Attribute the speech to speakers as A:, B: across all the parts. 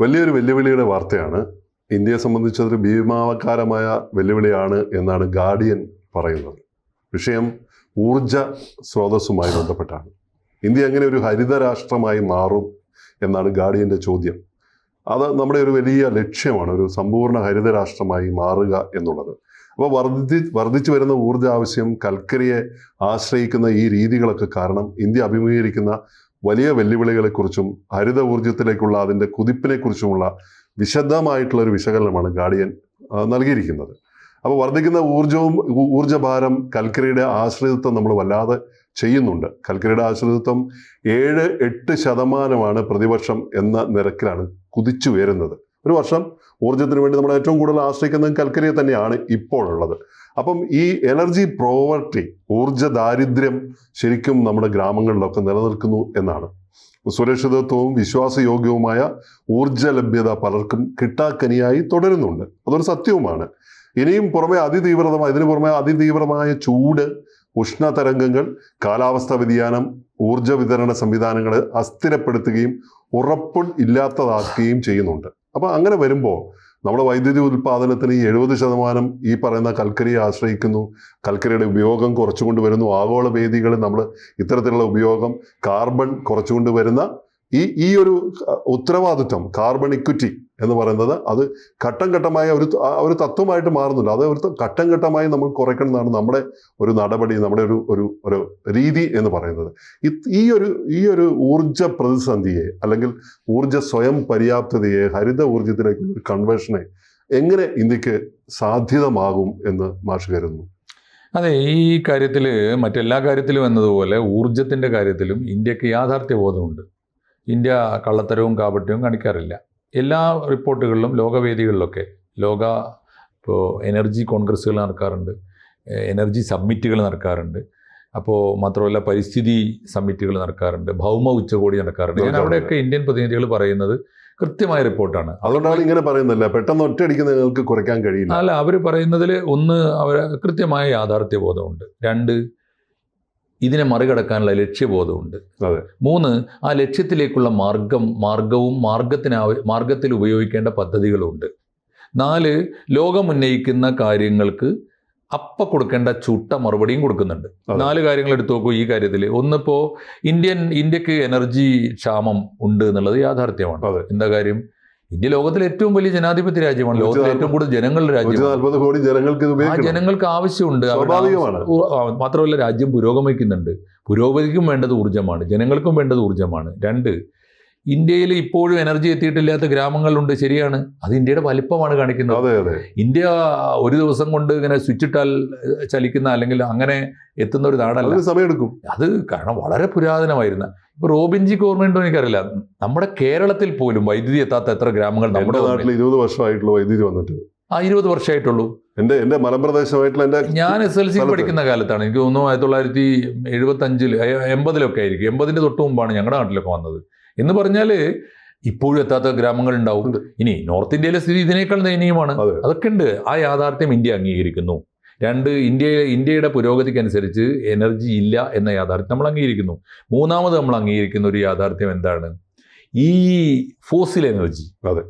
A: വലിയൊരു വെല്ലുവിളിയുടെ വാർത്തയാണ്. ഇന്ത്യയെ സംബന്ധിച്ചതൊരു ഭീമാകാരമായ വെല്ലുവിളിയാണ് എന്നാണ് ഗാർഡിയൻ പറയുന്നത്. വിഷയം ഊർജ സ്രോതസ്സുമായി ബന്ധപ്പെട്ടാണ്. ഇന്ത്യ എങ്ങനെ ഒരു ഹരിത രാഷ്ട്രമായി മാറും എന്നാണ് ഗാർഡിയന്റെ ചോദ്യം. അത് നമ്മുടെ ഒരു വലിയ ലക്ഷ്യമാണ് ഒരു സമ്പൂർണ ഹരിത രാഷ്ട്രമായി മാറുക എന്നുള്ളത്. അപ്പോൾ വർദ്ധി വർദ്ധിച്ചു വരുന്ന ഊർജ ആവശ്യം കൽക്കരിയെ ആശ്രയിക്കുന്ന ഈ രീതികളൊക്കെ കാരണം ഇന്ത്യ അഭിമുഖീകരിക്കുന്ന വലിയ വെല്ലുവിളികളെക്കുറിച്ചും ഹരിത ഊർജത്തിലേക്കുള്ള അതിന്റെ കുതിപ്പിനെക്കുറിച്ചുമുള്ള വിശദമായിട്ടുള്ള ഒരു വിശകലനമാണ് ഗാർഡിയൻ നൽകിയിരിക്കുന്നത്. അപ്പോൾ വർദ്ധിക്കുന്ന ഊർജവും ഊർജഭാരം കൽക്കരിയുടെ ആശ്രിതത്വം നമ്മൾ വല്ലാതെ ചെയ്യുന്നുണ്ട്. കൽക്കരിയുടെ ആശ്രിതത്വം ഏഴ് എട്ട് ശതമാനമാണ് പ്രതിവർഷം എന്ന നിരക്കിലാണ് കുതിച്ചു ഉയരുന്നത് ഒരു വർഷം ഊർജത്തിന് വേണ്ടി നമ്മൾ ഏറ്റവും കൂടുതൽ ആശ്രയിക്കുന്നത് കൽക്കരിയെ തന്നെയാണ് ഇപ്പോഴുള്ളത്. അപ്പം ഈ എനർജി പ്രോവർട്ടി ഊർജ ദാരിദ്ര്യം ശരിക്കും നമ്മുടെ ഗ്രാമങ്ങളിലൊക്കെ നിലനിൽക്കുന്നു എന്നാണ്. സുരക്ഷിതത്വവും വിശ്വാസയോഗ്യവുമായ ഊർജ ലഭ്യത പലർക്കും കിട്ടാക്കനിയായി തുടരുന്നുണ്ട്. അതൊരു സത്യവുമാണ്. ഇനിയും പുറമെ അതിതീവ്രതമായ ഇതിനു പുറമെ അതിതീവ്രമായ ചൂട് ഉഷ്ണതരംഗങ്ങൾ കാലാവസ്ഥാ വ്യതിയാനം ഊർജ വിതരണ സംവിധാനങ്ങളെ അസ്ഥിരപ്പെടുത്തുകയും ഉറപ്പ് ഇല്ലാത്തതാക്കുകയും ചെയ്യുന്നുണ്ട്. അപ്പോൾ അങ്ങനെ വരുമ്പോൾ നമ്മുടെ വൈദ്യുതി ഉൽപ്പാദനത്തിന് എഴുപത് ശതമാനം ഈ പറയുന്ന കൽക്കരിയെ ആശ്രയിക്കുന്നു. കൽക്കരിയുടെ ഉപയോഗം കുറച്ചുകൊണ്ട് വരുന്നു. ആഗോള വേദികളിൽ നമ്മൾ ഇത്തരത്തിലുള്ള ഉപയോഗം കാർബൺ കുറച്ചുകൊണ്ട് വരുന്ന ഈ ഈ ഒരു ഉത്തരവാദിത്വം കാർബൺ ഇക്വിറ്റി എന്ന് പറയുന്നത് അത് ഘട്ടം ഘട്ടമായ ഒരു ഒരു തത്വമായിട്ട് മാറുന്നില്ല അത് ഒരു ഘട്ടം ഘട്ടമായി നമ്മൾ കുറയ്ക്കണമെന്നാണ് നമ്മുടെ ഒരു നടപടി നമ്മുടെ ഒരു ഒരു ഒരു രീതി എന്ന് പറയുന്നത്. ഈ ഒരു ഈ ഒരു ഊർജ പ്രതിസന്ധിയെ അല്ലെങ്കിൽ ഊർജ സ്വയം പര്യാപ്തതയെ ഹരിത ഊർജത്തിലേക്കുള്ള ഒരു കൺവേർഷനെ എങ്ങനെ ഇന്ത്യയ്ക്ക് സാധ്യതമാകും എന്ന് മാഷ് കരുതുന്നു?
B: അതെ ഈ കാര്യത്തിൽ മറ്റെല്ലാ കാര്യത്തിലും എന്നതുപോലെ ഊർജത്തിന്റെ കാര്യത്തിലും ഇന്ത്യയ്ക്ക് യാഥാർത്ഥ്യബോധമുണ്ട്. ഇന്ത്യ കള്ളത്തരവും കാപട്യവും കാണിക്കാറില്ല. എല്ലാ റിപ്പോർട്ടുകളിലും ലോകവേദികളിലൊക്കെ ലോക ഇപ്പോൾ എനർജി കോൺഗ്രസ്സുകൾ നടക്കാറുണ്ട് എനർജി സമ്മിറ്റുകൾ നടക്കാറുണ്ട് അപ്പോൾ മാത്രമല്ല പരിസ്ഥിതി സമ്മിറ്റുകൾ നടക്കാറുണ്ട് ഭൗമ ഉച്ചകോടി നടക്കാറുണ്ട്. ഞാൻ അവിടെയൊക്കെ ഇന്ത്യൻ പ്രതിനിധികൾ പറയുന്നത് കൃത്യമായ റിപ്പോർട്ടാണ്.
A: അതുകൊണ്ടാണ് ഇങ്ങനെ പറയുന്നില്ല പെട്ടെന്ന് ഒറ്റയടിക്ക് നിങ്ങൾക്ക് കുറയ്ക്കാൻ കഴിയില്ല.
B: അല്ല അവർ പറയുന്നതിൽ ഒന്ന് അവർ കൃത്യമായ യാഥാർത്ഥ്യ ബോധമുണ്ട് രണ്ട് ഇതിനെ മറികടക്കാനുള്ള ലക്ഷ്യബോധമുണ്ട്. മൂന്ന് ആ ലക്ഷ്യത്തിലേക്കുള്ള മാർഗം മാർഗവും മാർഗത്തിനാവ മാർഗത്തിൽ ഉപയോഗിക്കേണ്ട പദ്ധതികളുമുണ്ട് നാല് ലോകം ഉന്നയിക്കുന്ന കാര്യങ്ങൾക്ക് അപ്പ കൊടുക്കേണ്ട ചുട്ട മറുപടിയും കൊടുക്കുന്നുണ്ട്. നാല് കാര്യങ്ങൾ എടുത്തു നോക്കൂ ഈ കാര്യത്തിൽ. ഒന്നിപ്പോൾ ഇന്ത്യൻ ഇന്ത്യയ്ക്ക് എനർജി ക്ഷാമം ഉണ്ട് എന്നുള്ളത് യാഥാർത്ഥ്യമാണ്. എന്താ കാര്യം? ഇന്ത്യ ലോകത്തിലെ ഏറ്റവും വലിയ ജനാധിപത്യ രാജ്യമാണ്. ലോകത്തിലെ ഏറ്റവും കൂടുതൽ ജനങ്ങളുടെ
A: രാജ്യം
B: രാജ്യമാണ്
A: കോടി ജനങ്ങൾക്ക്
B: ആ ജനങ്ങൾക്ക് ആവശ്യമുണ്ട്.
A: സ്വാഭാവികമാണ്.
B: മാത്രമല്ല രാജ്യം പുരോഗമിക്കുന്നുണ്ട്. പുരോഗതിക്കും വേണ്ടത് ഊർജമാണ്. ജനങ്ങൾക്കും വേണ്ടത് ഊർജമാണ്. രണ്ട് ഇന്ത്യയിൽ ഇപ്പോഴും എനർജി എത്തിയിട്ടില്ലാത്ത ഗ്രാമങ്ങളുണ്ട് ശരിയാണ്. അത് ഇന്ത്യയുടെ വലിപ്പമാണ് കാണിക്കുന്നത്.
A: അതെ അതെ.
B: ഇന്ത്യ ഒരു ദിവസം കൊണ്ട് ഇങ്ങനെ സ്വിച്ച് ഇട്ടാൽ ചലിക്കുന്ന അല്ലെങ്കിൽ അങ്ങനെ എത്തുന്ന ഒരു നാടല്ല.
A: സമയമെടുക്കും.
B: അത് കാരണം വളരെ പുരാതനമായിരുന്ന. ഇപ്പൊ റോബിൻജി ഗവൺമെന്റോ എനിക്കറിയില്ല. നമ്മുടെ കേരളത്തിൽ പോലും വൈദ്യുതി എത്താത്ത എത്ര ഗ്രാമങ്ങൾ നമ്മുടെ
A: നാട്ടിൽ ഇരുപത് വർഷമായിട്ടുള്ള വൈദ്യുതി വന്നിട്ട്.
B: ആ ഇരുപത് വർഷമായിട്ടുള്ളൂ.
A: എന്റെ എന്റെ മലമ്പ്രദേശമായിട്ടുള്ള എന്റെ
B: ഞാൻ എസ് എൽ സി പഠിക്കുന്ന കാലത്താണ്. എനിക്ക് തോന്നുന്നു ആയിരത്തി തൊള്ളായിരത്തി എഴുപത്തി അഞ്ചിൽ എൺപതിലൊക്കെ ആയിരിക്കും. എൺപതിന്റെ തൊട്ട് മുമ്പാണ് ഞങ്ങളുടെ നാട്ടിലൊക്കെ വന്നത്. എന്ന് പറഞ്ഞാൽ ഇപ്പോഴും എത്താത്ത ഗ്രാമങ്ങൾ ഉണ്ടാവും ഇനി നോർത്ത് ഇന്ത്യയിലെ സ്ഥിതി ഇതിനേക്കാൾ ദയനീയമാണ്.
A: അതെ.
B: അതൊക്കെ ഉണ്ട് ആ യാഥാർത്ഥ്യം ഇന്ത്യ അംഗീകരിക്കുന്നു. രണ്ട് ഇന്ത്യ ഇന്ത്യയുടെ പുരോഗതിക്കനുസരിച്ച് എനർജി ഇല്ല എന്ന യാഥാർത്ഥ്യം നമ്മൾ അംഗീകരിക്കുന്നു. മൂന്നാമത് നമ്മൾ അംഗീകരിക്കുന്ന ഒരു യാഥാർത്ഥ്യം എന്താണ്? ഈ ഫോസിൽ എനർജി.
A: അതെ.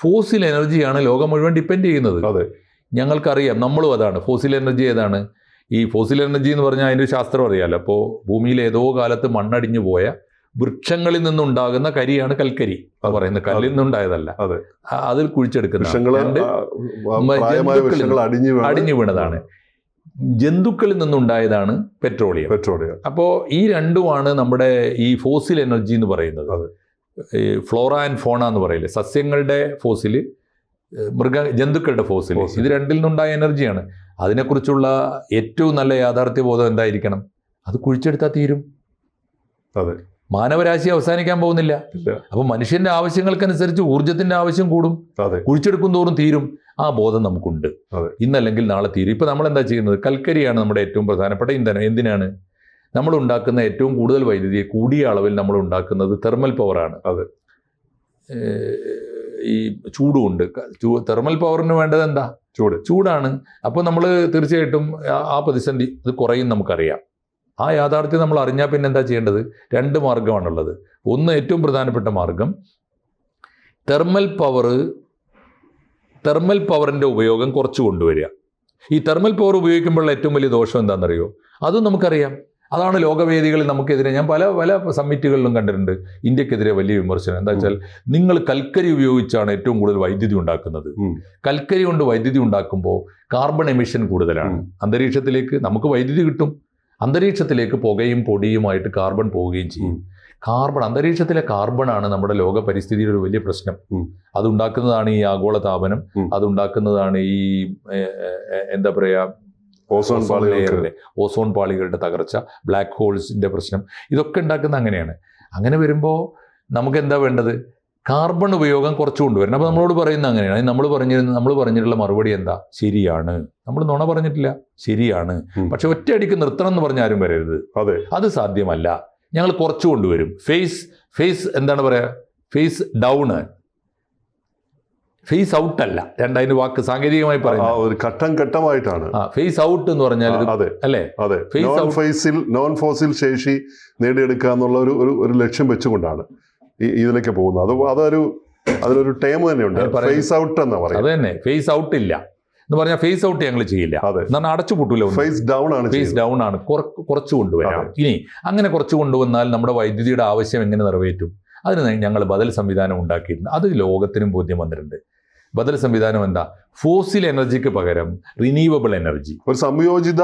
B: ഫോസിൽ എനർജിയാണ് ലോകം മുഴുവൻ ഡിപ്പെൻഡ് ചെയ്യുന്നത്.
A: അതെ.
B: ഞങ്ങൾക്കറിയാം നമ്മളും അതാണ്. ഫോസിൽ എനർജി ഏതാണ്? ഈ ഫോസിൽ എനർജി എന്ന് പറഞ്ഞാൽ അതിന്റെ ശാസ്ത്രം അറിയാലോ? അപ്പോൾ ഭൂമിയിൽ ഏതോ കാലത്ത് മണ്ണടിഞ്ഞു പോയ വൃക്ഷങ്ങളിൽ നിന്നുണ്ടാകുന്ന കരിയാണ് കൽക്കരി. പറയുന്നത് കല്ലിൽ നിന്നുണ്ടായതല്ല.
A: അതെ.
B: അതിൽ കുഴിച്ചെടുക്കുന്ന
A: അടിഞ്ഞു വീണ്.
B: അടിഞ്ഞു വീണതാണ്. ജന്തുക്കളിൽ നിന്നുണ്ടായതാണ് പെട്രോളിയം.
A: പെട്രോളിയം.
B: അപ്പോൾ ഈ രണ്ടുമാണ് നമ്മുടെ ഈ ഫോസിൽ എനർജി എന്ന് പറയുന്നത്. ഈ ഫ്ലോറ ആൻഡ് ഫോണ എന്ന് പറയില്ലേ? സസ്യങ്ങളുടെ ഫോസിൽ മൃഗ ജന്തുക്കളുടെ ഫോസിൽ. ഇത് രണ്ടിൽ നിന്നുണ്ടായ എനർജിയാണ്. അതിനെക്കുറിച്ചുള്ള ഏറ്റവും നല്ല യാഥാർത്ഥ്യ ബോധം എന്തായിരിക്കണം? അത് കുഴിച്ചെടുത്താൽ തീരും.
A: അതെ.
B: മാനവരാശി അവസാനിക്കാൻ പോകുന്നില്ല. അപ്പൊ മനുഷ്യന്റെ ആവശ്യങ്ങൾക്കനുസരിച്ച് ഊർജത്തിന്റെ ആവശ്യം കൂടും. കുഴിച്ചെടുക്കും തോറും തീരും. ആ ബോധം നമുക്കുണ്ട്. ഇന്നല്ലെങ്കിൽ നാളെ തീരും. ഇപ്പൊ നമ്മൾ എന്താ ചെയ്യുന്നത്? കൽക്കരിയാണ് നമ്മുടെ ഏറ്റവും പ്രധാനപ്പെട്ട ഇന്ധനം. എന്തിനാണ്? നമ്മൾ ഉണ്ടാക്കുന്ന ഏറ്റവും കൂടുതൽ വൈദ്യുതിയെ കൂടിയ അളവിൽ നമ്മൾ ഉണ്ടാക്കുന്നത് തെർമൽ പവറാണ്
A: അത്.
B: ഈ ചൂടുമുണ്ട് തെർമൽ പവറിന് വേണ്ടത് എന്താ?
A: ചൂട്.
B: ചൂടാണ്. അപ്പോൾ നമ്മൾ തീർച്ചയായിട്ടും ആ- ആ പ്രതിസന്ധി ഇത് കുറയും നമുക്കറിയാം. ആ യാഥാർത്ഥ്യം നമ്മൾ അറിഞ്ഞാൽ പിന്നെ എന്താ ചെയ്യേണ്ടത്? രണ്ട് മാർഗമാണുള്ളത് ഒന്ന് ഏറ്റവും പ്രധാനപ്പെട്ട മാർഗം തെർമൽ പവർ തെർമൽ പവറിന്റെ ഉപയോഗം കുറച്ച് കൊണ്ടുവരിക. ഈ തെർമൽ പവർ ഉപയോഗിക്കുമ്പോൾ ഏറ്റവും വലിയ ദോഷം എന്താണെന്നറിയോ? അതും നമുക്കറിയാം. അതാണ് ലോകവേദികളിൽ നമുക്കെതിരെ ഞാൻ പല പല സമ്മിറ്റുകളിലും കണ്ടിട്ടുണ്ട്. ഇന്ത്യക്കെതിരെ വലിയ വിമർശനം. എന്താ വെച്ചാൽ നിങ്ങൾ കൽക്കരി ഉപയോഗിച്ചാണ് ഏറ്റവും കൂടുതൽ വൈദ്യുതി ഉണ്ടാക്കുന്നത്. കൽക്കരി കൊണ്ട് വൈദ്യുതി ഉണ്ടാക്കുമ്പോൾ കാർബൺ എമിഷൻ കൂടുതലാണ്. അന്തരീക്ഷത്തിലേക്ക് നമുക്ക് വൈദ്യുതി കിട്ടും. അന്തരീക്ഷത്തിലേക്ക് പുകയും പൊടിയുമായിട്ട് കാർബൺ പോവുകയും ചെയ്യും. കാർബൺ അന്തരീക്ഷത്തിലെ കാർബണാണ് നമ്മുടെ ലോക പരിസ്ഥിതിയുടെ ഒരു വലിയ പ്രശ്നം. അതുണ്ടാക്കുന്നതാണ് ഈ ആഗോള താപനം. അതുണ്ടാക്കുന്നതാണ് ഈ എന്താ പറയുക
A: ഓസോൺ
B: ലെയറിന്റെ ഓസോൺ പാളികളുടെ തകർച്ച ബ്ലാക്ക് ഹോൾസിന്റെ പ്രശ്നം. ഇതൊക്കെ ഉണ്ടാക്കുന്ന അങ്ങനെയാണ്. അങ്ങനെ വരുമ്പോൾ നമുക്ക് എന്താ വേണ്ടത്? കാർബൺ ഉപയോഗം കുറച്ച് കൊണ്ടുവരണം. അപ്പോൾ നമ്മളോട് പറയുന്നത് അങ്ങനെയാണ്. നമ്മൾ പറഞ്ഞിരുന്ന നമ്മൾ പറഞ്ഞിട്ടുള്ള മറുപടി എന്താ? ശരിയാണ്. നമ്മൾ നുണ പറഞ്ഞിട്ടില്ല. ശരിയാണ്. പക്ഷെ ഒറ്റയടിക്ക് നിർത്തണം എന്ന് പറഞ്ഞ ആരും വരരുത്.
A: അതെ.
B: അത് സാധ്യമല്ല. ഞങ്ങൾ കുറച്ച് കൊണ്ടുവരും. ഫേസ് ഫേസ് എന്താണ് പറയുക ഫേസ് ഡൗണ് ഫേസ് ഔട്ട് അല്ല. രണ്ടതിന് വാക്ക് സാങ്കേതികമായി
A: ഒരു ഘട്ടം ഘട്ടമായിട്ടാണ്.
B: ഫേസ് ഔട്ട് എന്ന് പറഞ്ഞാൽ
A: അതെ.
B: അല്ലേ?
A: അതെ.
B: Phase
A: നോൺ ഫേസിൽ നോൺ ഫോസിൽ ശേഷി നേടിയെടുക്കുക എന്നുള്ള ഒരു ഒരു ലക്ഷ്യം വെച്ചുകൊണ്ടാണ്. ഇതിലേക്ക് പോകുന്നത് അത് അതൊരു അതിലൊരു ടേം തന്നെയുണ്ട്.
B: അത്
A: ഫേസ് ഔട്ട് എന്നാ
B: അത്
A: പറയുന്നത്
B: തന്നെ. ഫേസ് ഔട്ട് ഇല്ല. എന്ന് പറഞ്ഞാൽ ഫേസ് ഔട്ട് ഞങ്ങൾ ചെയ്യില്ല.
A: അതെ.
B: എന്നാൽ അടച്ചു പൊട്ടില്ല
A: ഫേസ് ഡൗൺ ആണ്
B: ഫേസ് ഡൗൺ ആണ്. കുറ- കുറച്ച് കൊണ്ടുവരാം. ഇനി അങ്ങനെ കുറച്ച് കൊണ്ടുവന്നാൽ നമ്മുടെ വൈദ്യുതിയുടെ ആവശ്യം എങ്ങനെ നിറവേറ്റും? അതിന് ഞങ്ങൾ ബദൽ സംവിധാനം ഉണ്ടാക്കിയിട്ടുണ്ട്. അത് ലോകത്തിനും ബോധ്യം വന്നിട്ടുണ്ട്. ബദൽ സംവിധാനം എന്താ? ഫോസിൽ എനർജിക്ക് പകരം റിന്യൂവബിൾ എനർജി
A: ഒരു സംയോജിത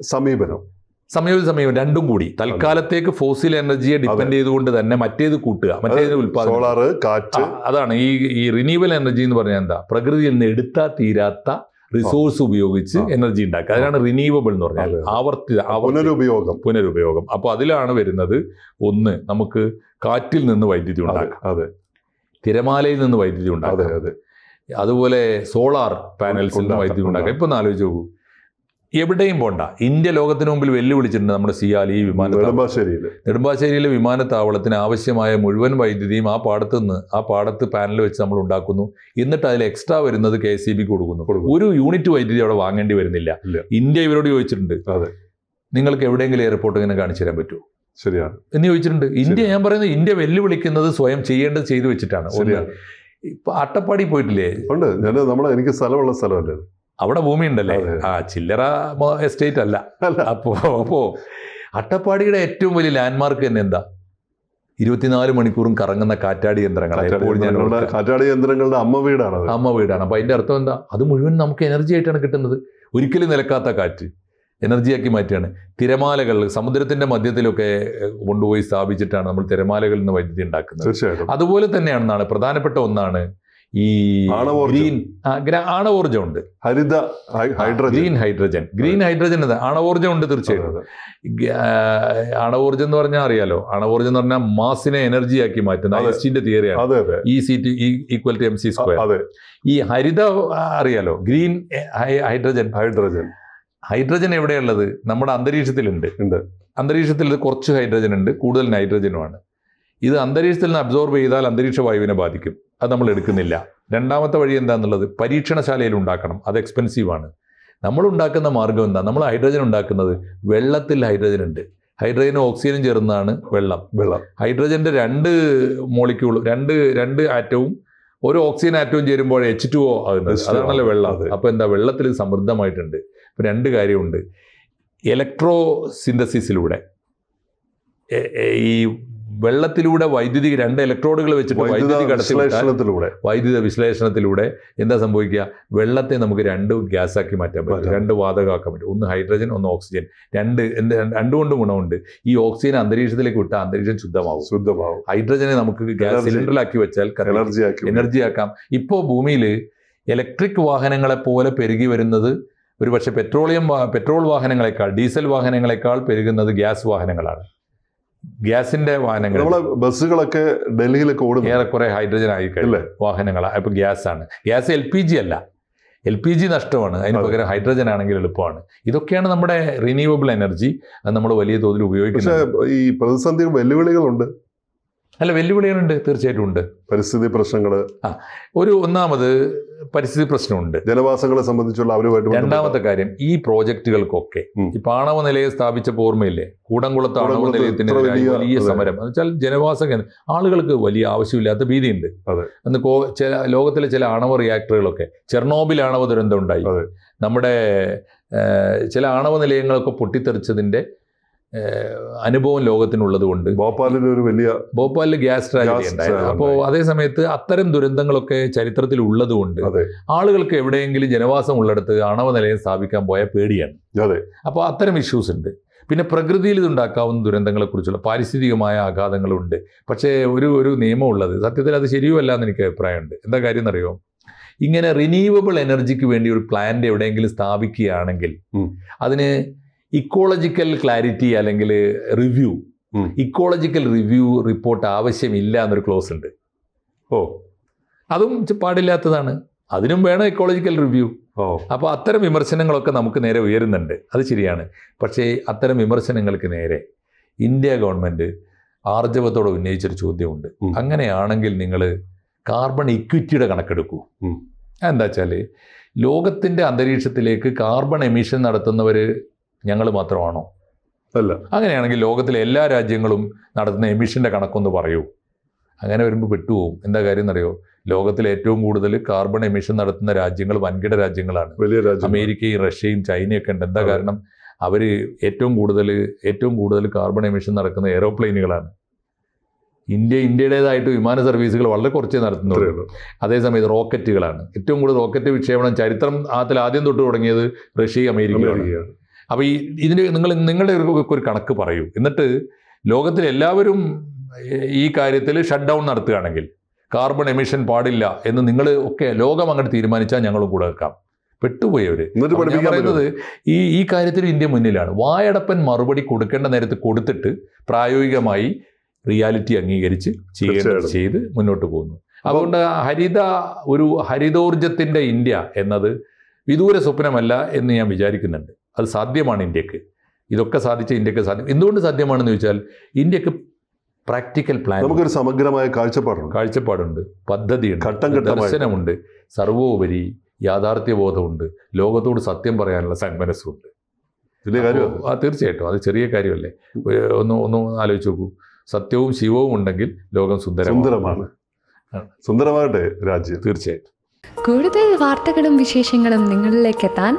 A: സമീപനം.
B: സംയോജിത സമയം രണ്ടും കൂടി. തൽക്കാലത്തേക്ക് ഫോസിൽ എനർജിയെ ഡിപ്പെൻഡ് ചെയ്തുകൊണ്ട് തന്നെ മറ്റേത് കൂട്ടുക മറ്റേത് ഉൽപ്പാദനം
A: കാറ്റ്.
B: അതാണ്. ഈ ഈ റിന്യൂവൽ എനർജി എന്ന് പറഞ്ഞാൽ എന്താ? പ്രകൃതിയിൽ നിന്ന് എടുത്താൽ തീരാത്ത റിസോഴ്സ് ഉപയോഗിച്ച്. എനർജി ഉണ്ടാക്കുക. അതിനാണ് റിന്യൂവബിൾ എന്ന് പറഞ്ഞാൽ ആവർത്തി
A: പുനരുപയോഗം.
B: പുനരുപയോഗം. അപ്പോൾ അതിലാണ് വരുന്നത് ഒന്ന് നമുക്ക് കാറ്റിൽ നിന്ന് വൈദ്യുതി ഉണ്ടാക്കാം.
A: അതെ.
B: തിരമാലയിൽ നിന്ന് വൈദ്യുതി ഉണ്ടാക്കാം.
A: അതെ
B: അതുപോലെ സോളാർ പാനൽസിൽ നിന്ന് വൈദ്യുതി ഉണ്ടാക്കാം.
A: ഉണ്ടാക്കാം.
B: ഇപ്പൊ ഒന്ന് ആലോചിച്ച് നോക്കൂ. എവിടെയും പോണ്ട. ഇന്ത്യ ലോകത്തിന് മുമ്പിൽ വെല്ലുവിളിച്ചിട്ടുണ്ട് നമ്മുടെ സിയാലി വിമാനത്താവളം
A: നെടുമ്പാശ്ശേരിയിൽ
B: നെടുമ്പാശ്ശേരിയിലെ. വിമാനത്താവളത്തിന് ആവശ്യമായ മുഴുവൻ വൈദ്യുതിയും ആ പാടത്ത് നിന്ന് ആ പാടത്ത് പാനൽ വെച്ച് നമ്മൾ ഉണ്ടാക്കുന്നു. എന്നിട്ട് അതിൽ എക്സ്ട്രാ വരുന്നത് കെ സി ബിക്ക് കൊടുക്കുന്നു. ഒരു യൂണിറ്റ് വൈദ്യുതി അവിടെ വാങ്ങേണ്ടി വരുന്നില്ല. ഇന്ത്യ ഇവരോട് ചോദിച്ചിട്ടുണ്ട്.
A: അതെ.
B: നിങ്ങൾക്ക് എവിടെയെങ്കിലും എയർപോർട്ട് ഇങ്ങനെ കാണിച്ചു തരാൻ പറ്റുമോ?
A: ശരിയാണ്.
B: എന്ന് ചോദിച്ചിട്ടുണ്ട്. ഇന്ത്യ ഞാൻ പറയുന്നത് ഇന്ത്യ വെല്ലുവിളിക്കുന്നത് സ്വയം ചെയ്യേണ്ടത് ചെയ്തു വെച്ചിട്ടാണ്. ഇപ്പൊ അട്ടപ്പാടി പോയിട്ടില്ലേ?
A: ഉണ്ട്. ഞാൻ നമ്മളെ എനിക്ക് സ്ഥലമുള്ള സ്ഥലമല്ലേ.
B: അവിടെ ഭൂമി ഉണ്ടല്ലേ ആ ചില്ലറ എസ്റ്റേറ്റ് അല്ല. അപ്പോ അപ്പോ അട്ടപ്പാടിയുടെ ഏറ്റവും വലിയ ലാൻഡ്മാർക്ക് തന്നെ എന്താ? ഇരുപത്തിനാല് മണിക്കൂറും കറങ്ങുന്ന കാറ്റാടി യന്ത്രങ്ങളാണ്
A: കാറ്റാടി യന്ത്രങ്ങളുടെ അമ്മ വീടാണ്
B: അമ്മ വീടാണ്. അപ്പൊ അതിന്റെ അർത്ഥം എന്താ? അത് മുഴുവൻ നമുക്ക് എനർജി ആയിട്ടാണ് കിട്ടുന്നത്. ഒരിക്കലും നിലക്കാത്ത കാറ്റ്. എനർജിയാക്കി മാറ്റുകയാണ് തിരമാലകൾ സമുദ്രത്തിന്റെ മധ്യത്തിലൊക്കെ കൊണ്ടുപോയി സ്ഥാപിച്ചിട്ടാണ് നമ്മൾ തിരമാലകളിൽ നിന്ന് വൈദ്യുതി ഉണ്ടാക്കുന്നത്. അതുപോലെ തന്നെയാണെന്നാണ് പ്രധാനപ്പെട്ട ഒന്നാണ് ഈ. ഗ്രീൻ ആണവോർജം ആണവോർജം ഉണ്ട്.
A: ഹരിത hydrogen.
B: Green hydrogen. Green hydrogen അത് ആണവോർജം ഉണ്ട് തീർച്ചയായിട്ടും. ആണവോർജം ആണവോർജം എന്ന് പറഞ്ഞാൽ അറിയാലോ. ആണവോർജം എന്ന് പറഞ്ഞാൽ മാസിനെ എനർജി ആക്കി
A: മാറ്റുന്ന
B: ഐസ്റ്റിന്റെ തിയറിയാണ്. E C T equal to M C square ഈ ഹരിത അറിയാലോ. Green hydrogen.
A: ഹൈഡ്രജൻ.
B: ഹൈഡ്രജൻ എവിടെയുള്ളത്? നമ്മുടെ അന്തരീക്ഷത്തിലുണ്ട്. അന്തരീക്ഷത്തിൽ കുറച്ച് ഹൈഡ്രജൻ ഉണ്ട്. കൂടുതൽ നൈട്രജനുമാണ് ഇത് അന്തരീക്ഷത്തിൽ നിന്ന് അബ്സോർബ് ചെയ്താൽ അന്തരീക്ഷ വായുവിനെ ബാധിക്കും. അത് നമ്മൾ എടുക്കുന്നില്ല. രണ്ടാമത്തെ വഴി എന്താണെന്നുള്ളത് പരീക്ഷണശാലയിൽ ഉണ്ടാക്കണം. അത് എക്സ്പെൻസീവാണ് ആണ്. നമ്മൾ ഉണ്ടാക്കുന്ന മാർഗം എന്താ? നമ്മൾ ഹൈഡ്രജൻ ഉണ്ടാക്കുന്നത് വെള്ളത്തിൽ ഹൈഡ്രജൻ ഉണ്ട്. ഹൈഡ്രജനും ഓക്സിജനും ചേർന്നതാണ് വെള്ളം.
A: വെള്ളം.
B: ഹൈഡ്രജന്റെ രണ്ട് മോളിക്യൂൾ രണ്ട് രണ്ട് ആറ്റവും ഒരു ഓക്സിജൻ ആറ്റവും ചേരുമ്പോൾ എച്ച് ടു ഒ ആകുന്നത്. അതാണല്ലോ വെള്ളം. അപ്പോൾ എന്താ? വെള്ളത്തിൽ സമൃദ്ധമായിട്ടുണ്ട്. അപ്പം രണ്ട് കാര്യമുണ്ട്. ഇലക്ട്രോ സിന്തസിസിലൂടെ ഈ വെള്ളത്തിലൂടെ വൈദ്യുതി രണ്ട് ഇലക്ട്രോഡുകൾ വെച്ചിട്ട്
A: വൈദ്യുത
B: കടത്തിലൂടെ
A: വിശ്ലേഷണത്തിലൂടെ.
B: വൈദ്യുത വിശ്ലേഷണത്തിലൂടെ എന്താ സംഭവിക്കുക? വെള്ളത്തെ നമുക്ക് രണ്ട് ഗ്യാസാക്കി മാറ്റാൻ പറ്റും. രണ്ട് വാതകമാക്കാൻ പറ്റും. ഒന്ന് ഹൈഡ്രജൻ ഒന്ന് ഓക്സിജൻ. രണ്ട് എന്ത് രണ്ടുകൊണ്ടും ഗുണമുണ്ട്. ഈ ഓക്സിജൻ അന്തരീക്ഷത്തിലേക്ക് വിട്ടാൽ അന്തരീക്ഷം ശുദ്ധമാവും.
A: ശുദ്ധമാവും.
B: ഹൈഡ്രജനെ നമുക്ക് ഗ്യാസ്. സിലിണ്ടറിലാക്കി വെച്ചാൽ
A: എനർജി ആക്കി
B: എനർജി ആക്കാം. ഇപ്പോൾ ഭൂമിയിൽ ഇലക്ട്രിക് വാഹനങ്ങളെ പോലെ പെരുകി വരുന്നത് ഒരു പക്ഷേ പെട്രോളിയം പെട്രോൾ വാഹനങ്ങളെക്കാൾ ഡീസൽ വാഹനങ്ങളെക്കാൾ പെരുകുന്നത് ഗ്യാസ് വാഹനങ്ങളാണ്. ഗ്യാസിന്റെ വാഹനങ്ങൾ.
A: നമ്മളെ ബസ്സുകളൊക്കെ ഡൽഹിയിലൊക്കെ ഓടുന്നു
B: ഏറെക്കുറെ ഹൈഡ്രജൻ ആയി കഴിഞ്ഞു.
A: വാഹനങ്ങൾ
B: വാഹനങ്ങളാണ് ഇപ്പൊ ഗ്യാസ് ആണ് ഗ്യാസ് എൽ പി ജി അല്ല. എൽ പി ജി നഷ്ടമാണ്. അതിന്
A: അതെ.
B: പകരം ഹൈഡ്രജൻ ആണെങ്കിൽ എളുപ്പമാണ്. ഇതൊക്കെയാണ് നമ്മുടെ റിന്യൂവബിൾ എനർജി. അത് നമ്മൾ വലിയ തോതിൽ ഉപയോഗിക്കുന്നത്
A: ഈ പ്രതിസന്ധി വെല്ലുവിളികളുണ്ട്.
B: അല്ല വെല്ലുവിളികളുണ്ട് തീർച്ചയായിട്ടും ഉണ്ട്.
A: പരിസ്ഥിതി പ്രശ്നങ്ങൾ ആ
B: ഒരു ഒന്നാമത് പരിസ്ഥിതി പ്രശ്നമുണ്ട്.
A: ജനവാസങ്ങളെ സംബന്ധിച്ചുള്ള അവരുമായിട്ട്
B: രണ്ടാമത്തെ കാര്യം ഈ പ്രോജക്റ്റുകൾക്കൊക്കെ. ഈ ആണവ നിലയെ സ്ഥാപിച്ചപ്പോൾ ഓർമ്മയില്ലേ? കൂടംകുളത്ത് ആണവ
A: നിലയത്തിന്റെ വലിയ-
B: സമരം. എന്ന് വെച്ചാൽ ജനവാസ കേന്ദ്രം ആളുകൾക്ക് വലിയ ആവശ്യമില്ലാത്ത ഭീതിയുണ്ട്.
A: ഉണ്ട്
B: അന്ന് കോ ചില ലോകത്തിലെ ചില ആണവ റിയാക്ടറുകളൊക്കെ ചെർണോബിൽ ആണവ ദുരന്തം ഉണ്ടായി. നമ്മുടെ ചില ആണവ നിലയങ്ങളൊക്കെ പൊട്ടിത്തെറിച്ചതിന്റെ അനുഭവം ലോകത്തിനുള്ളത് കൊണ്ട്
A: ഭോപ്പാലിൽ ഒരു വലിയ
B: ഭോപ്പാലിൽ ഗ്യാസ് ട്രാജഡി ഉണ്ടായിരുന്നു. അപ്പോൾ അതേ സമയത്ത് അത്തരം ദുരന്തങ്ങളൊക്കെ ചരിത്രത്തിൽ ഉള്ളതുകൊണ്ട്
A: കൊണ്ട്
B: ആളുകൾക്ക് എവിടെയെങ്കിലും ജനവാസം ഉള്ളിടത്ത് ആണവ നിലയം സ്ഥാപിക്കാൻ പോയാൽ പേടിയാണ്. അപ്പോൾ അത്തരം ഇഷ്യൂസ് ഉണ്ട്. പിന്നെ പ്രകൃതിയിൽ ഇതുണ്ടാക്കാവുന്ന ദുരന്തങ്ങളെക്കുറിച്ചുള്ള പാരിസ്ഥിതികമായ ആഘാതങ്ങളുണ്ട്. പക്ഷേ ഒരു ഒരു നിയമം ഉള്ളത്. സത്യത്തിൽ അത് ശരിയുമല്ല എന്ന് എനിക്ക് അഭിപ്രായമുണ്ട്. എന്താ കാര്യം എന്നറിയോ? ഇങ്ങനെ റിന്യൂവബിൾ എനർജിക്ക് വേണ്ടി ഒരു പ്ലാന്റ് എവിടെയെങ്കിലും സ്ഥാപിക്കുകയാണെങ്കിൽ. അതിന് ഇക്കോളജിക്കൽ ക്ലാരിറ്റി അല്ലെങ്കിൽ റിവ്യൂ ഇക്കോളജിക്കൽ റിവ്യൂ റിപ്പോർട്ട് ആവശ്യമില്ല എന്നൊരു ക്ലോസ് ഉണ്ട്.
A: ഓ
B: അതും പാടില്ലാത്തതാണ്. അതിനും വേണം ഇക്കോളജിക്കൽ റിവ്യൂ
A: ഓ.
B: അപ്പോൾ അത്തരം വിമർശനങ്ങളൊക്കെ നമുക്ക് നേരെ ഉയരുന്നുണ്ട്. അത് ശരിയാണ്. പക്ഷേ അത്തരം വിമർശനങ്ങൾക്ക് നേരെ ഇന്ത്യ ഗവൺമെന്റ് ആർജവത്തോടെ ഉന്നയിച്ചൊരു ചോദ്യമുണ്ട്. അങ്ങനെയാണെങ്കിൽ നിങ്ങൾ കാർബൺ ഇക്വിറ്റിയുടെ കണക്കെടുക്കൂ. എന്താ വെച്ചാൽ ലോകത്തിന്റെ അന്തരീക്ഷത്തിലേക്ക് കാർബൺ എമിഷൻ നടത്തുന്നവർ ഞങ്ങൾ മാത്രമാണോ?
A: അല്ല.
B: അങ്ങനെയാണെങ്കിൽ ലോകത്തിലെ എല്ലാ രാജ്യങ്ങളും നടത്തുന്ന എമിഷന്റെ കണക്കൊന്ന് പറയൂ. അങ്ങനെ വരുമ്പോൾ പെട്ടുപോകും എന്താ കാര്യം എന്നറിയോ? ലോകത്തിലെ ഏറ്റവും കൂടുതൽ കാർബൺ എമിഷൻ നടത്തുന്ന രാജ്യങ്ങൾ വൻകിട രാജ്യങ്ങളാണ്.
A: വലിയ രാജ്യം
B: അമേരിക്കയും റഷ്യയും ചൈനയൊക്കെ ഉണ്ട്. എന്താ കാരണം? അവർ ഏറ്റവും കൂടുതൽ ഏറ്റവും കൂടുതൽ കാർബൺ എമിഷൻ നടക്കുന്ന എയ്റോപ്ലെയിനുകളാണ് ഇന്ത്യ ഇന്ത്യയുടേതായിട്ട് വിമാന സർവീസുകൾ വളരെ കുറച്ചേ നടത്തുന്നുള്ളൂ. അതേസമയത്ത് റോക്കറ്റുകളാണ് ഏറ്റവും കൂടുതൽ റോക്കറ്റ് വിക്ഷേപണം ചരിത്രം ആദ്യം തൊട്ട് തുടങ്ങിയത് റഷ്യയും
A: അമേരിക്കയാണ്.
B: അപ്പോൾ ഈ ഇതിന് നിങ്ങൾ നിങ്ങളുടെ ഒരു ഒരു കണക്ക് പറയൂ. എന്നിട്ട് ലോകത്തിൽ എല്ലാവരും ഈ കാര്യത്തിൽ ഷട്ട് ഡൗൺ നടത്തുകയാണെങ്കിൽ കാർബൺ എമിഷൻ പാടില്ല എന്ന് നിങ്ങൾ ഒക്കെ ലോകം അങ്ങോട്ട് തീരുമാനിച്ചാൽ ഞങ്ങളും കൂടെ വെക്കാം
A: പെട്ടുപോയവർ
B: പറയുന്നത് ഈ ഈ കാര്യത്തിൽ ഇന്ത്യ മുന്നിലാണ്. വായടപ്പൻ മറുപടി കൊടുക്കേണ്ട നേരത്ത് കൊടുത്തിട്ട് പ്രായോഗികമായി റിയാലിറ്റി അംഗീകരിച്ച് ചെയ്യേണ്ടത് ചെയ്ത് മുന്നോട്ട് പോകുന്നു. അതുകൊണ്ട് ഹരിത ഒരു ഹരിതോർജത്തിന്റെ ഇന്ത്യ എന്നത് വിദൂര സ്വപ്നമല്ല എന്ന് ഞാൻ വിചാരിക്കുന്നുണ്ട്. അത് സാധ്യമാണ് ഇന്ത്യയ്ക്ക്. ഇതൊക്കെ സാധിച്ച ഇന്ത്യയ്ക്ക് സാധ്യം. എന്തുകൊണ്ട് സാധ്യമാണെന്ന് ചോദിച്ചാൽ ഇന്ത്യയ്ക്ക് പ്രാക്ടിക്കൽ പ്ലാൻ
A: നമുക്കൊരു സമഗ്രമായ കാഴ്ചപ്പാടുണ്ട്.
B: കാഴ്ചപ്പാടുണ്ട് പദ്ധതിയുണ്ട്
A: ഘട്ടം.
B: ദർശനമുണ്ട് സർവോപരി യാഥാർത്ഥ്യബോധമുണ്ട് ലോകത്തോട് സത്യം പറയാനുള്ള സന്മനസ്സുണ്ട്.
A: വലിയ കാര്യം
B: ആ തീർച്ചയായിട്ടും. അത് ചെറിയ കാര്യമല്ലേ? ഒന്ന് ഒന്ന് ആലോചിച്ച് നോക്കൂ. സത്യവും ശിവവും ഉണ്ടെങ്കിൽ ലോകം സുന്ദരമാണ്.
A: സുന്ദരമാണ് സുന്ദരമാകട്ടെ രാജ്യം.
B: തീർച്ചയായിട്ടും.
C: കൂടുതൽ വാർത്തകളും വിശേഷങ്ങളും നിങ്ങളിലേക്ക് എത്താൻ